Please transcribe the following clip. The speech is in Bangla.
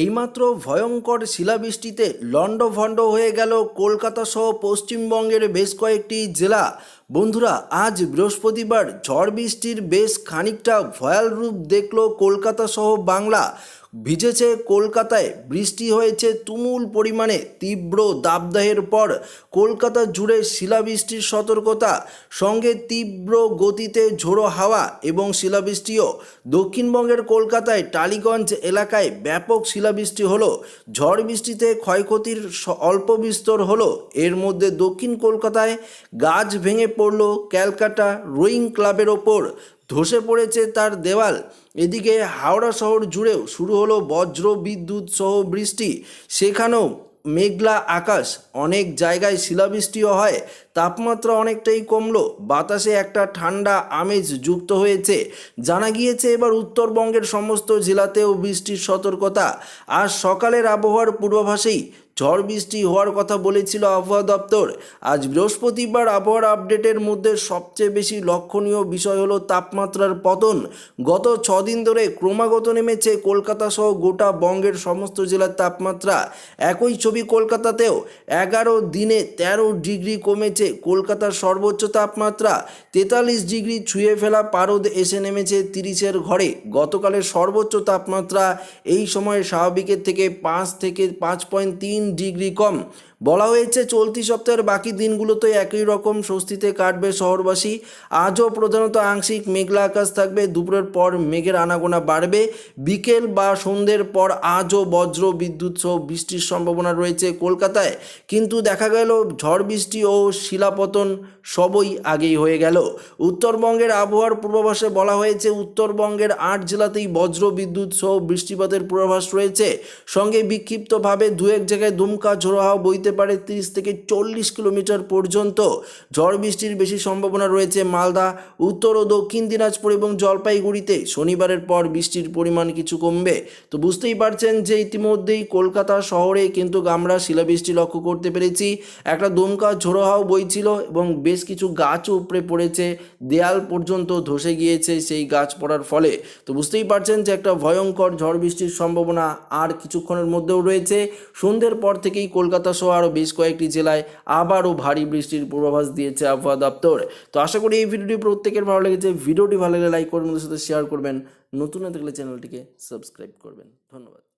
এইমাত্র ভয়ঙ্কর শিলাবৃষ্টিতে লণ্ডভণ্ড হয়ে গেল কলকাতা সহ পশ্চিমবঙ্গের বেশ কয়েকটি জেলা। বন্ধুরা, আজ বৃহস্পতিবার ঝড় বৃষ্টির বেশ খানিকটা ভয়াল রূপ দেখল কলকাতা সহ বাংলা। ভিজেছে কলকাতায়, বৃষ্টি হয়েছে তুমুল পরিমাণে, তীব্র দাবদাহের পর কলকাতা জুড়ে শিলাবৃষ্টির সতর্কতা, সঙ্গে তীব্র গতিতে ঝোড়ো হাওয়া এবং শিলাবৃষ্টিও। দক্ষিণবঙ্গের কলকাতায় টালিগঞ্জ এলাকায় ব্যাপক শিলাবৃষ্টি হলো। ঝড় বৃষ্টিতে ক্ষয়ক্ষতির অল্প বিস্তর হলো। এর মধ্যে দক্ষিণ কলকাতায় গাছ ভেঙে পড়ল ক্যালকাটা রোয়িং ক্লাবের ওপর। ধসে পড়েছে তার দেওয়াল। এদিকে হাওড়া শহর জুড়েও শুরু হলো বজ্র বিদ্যুৎ সহ বৃষ্টি। সেখানেও মেঘলা আকাশ। অনেক জায়গায় শিলাবৃষ্টিও হয়। তাপমাত্রা অনেকটাই কমলো। বাতাসে একটা ঠান্ডা আমেজ যুক্ত হয়েছে। জানা গিয়েছে এবার উত্তরবঙ্গের সমস্ত জেলাতেও বৃষ্টির সতর্কতা। আর সকালের আবহাওয়ার পূর্বাভাসেই ঝড় বৃষ্টি হওয়ার কথা বলেছিল আবহাওয়া দপ্তর। আজ বৃহস্পতিবার আবহাওয়ার আপডেটের মধ্যে সবচেয়ে বেশি লক্ষণীয় বিষয় হলো তাপমাত্রার পতন। গত ছদিন ধরে ক্রমাগত নেমেছে কলকাতা সহ গোটা বঙ্গের সমস্ত জেলার তাপমাত্রা। একই ছবি কলকাতাতেও। এগারো দিনে তেরো ডিগ্রি কমেছে কলকাতার সর্বোচ্চ তাপমাত্রা। তেতাল্লিশ ডিগ্রি ছুঁয়ে ফেলা পারদ এসে নেমেছে তিরিশের ঘরে। গতকালের সর্বোচ্চ তাপমাত্রা এই সময় স্বাভাবিকের থেকে পাঁচ থেকে পাঁচ পয়েন্ট তিন ডিগ্রি কম। বলা হয়েছে, চলতি সপ্তাহের বাকি দিনগুলোতে একই রকম স্বস্তিতে কাটবে শহরবাসী। আজও প্রধানত আংশিক মেঘলা আকাশ থাকবে, দুপুরের পর মেঘের আনাগোনা বাড়বে। বিকেল বা সন্ধ্যের পর আজও বজ্র বিদ্যুৎ সহ বৃষ্টির সম্ভাবনা রয়েছে কলকাতায়। কিন্তু দেখা গেল, ঝড় বৃষ্টি ও শিলাপতন সবই আগেই হয়ে গেল। উত্তরবঙ্গের আবহাওয়ার পূর্বাভাসে বলা হয়েছে, উত্তরবঙ্গের আট জেলাতেই বজ্র বিদ্যুৎ সহ বৃষ্টিপাতের পূর্বাভাস রয়েছে। সঙ্গে বিক্ষিপ্তভাবে দু এক জায়গায় দুমকা ঝোড়ো হাওয়া বইতে পারে তিরিশ থেকে চল্লিশ কিলোমিটার পর্যন্ত। ঝড় বৃষ্টির বেশি সম্ভাবনা রয়েছে মালদা, উত্তর ও দক্ষিণ দিনাজপুর এবং জলপাইগুড়িতে। শনিবারের পর বৃষ্টির পরিমাণ কিছু কমবে। তো বুঝতেই পারছেন যে ইতিমধ্যেই কলকাতা শহরে কিন্তু আমরা শিলাবৃষ্টি লক্ষ্য করতে পেরেছি। একটা দমকা ঝোড়ো হাওয়া বইছিল এবং বেশ কিছু গাছও উপড়ে পড়েছে। দেয়াল পর্যন্ত ধসে গিয়েছে সেই গাছ পড়ার ফলে। তো বুঝতেই পারছেন যে একটা ভয়ঙ্কর ঝড় বৃষ্টির সম্ভাবনা আর কিছুক্ষণের মধ্যেও রয়েছে। সন্ধ্যের পর থেকেই কলকাতা সহ আরও বেশ কয়েকটি জেলায় আবারও ভারী বৃষ্টির পূর্বাভাস দিয়েছে আবহাওয়া দপ্তর। তো আশা করি এই ভিডিওটি প্রত্যেকের ভালো লেগেছে। ভিডিওটি ভালো লাগলে লাইক করবেন সাথে শেয়ার করবেন। নতুন না থাকলে চ্যানেলটিকে সাবস্ক্রাইব করবেন। ধন্যবাদ।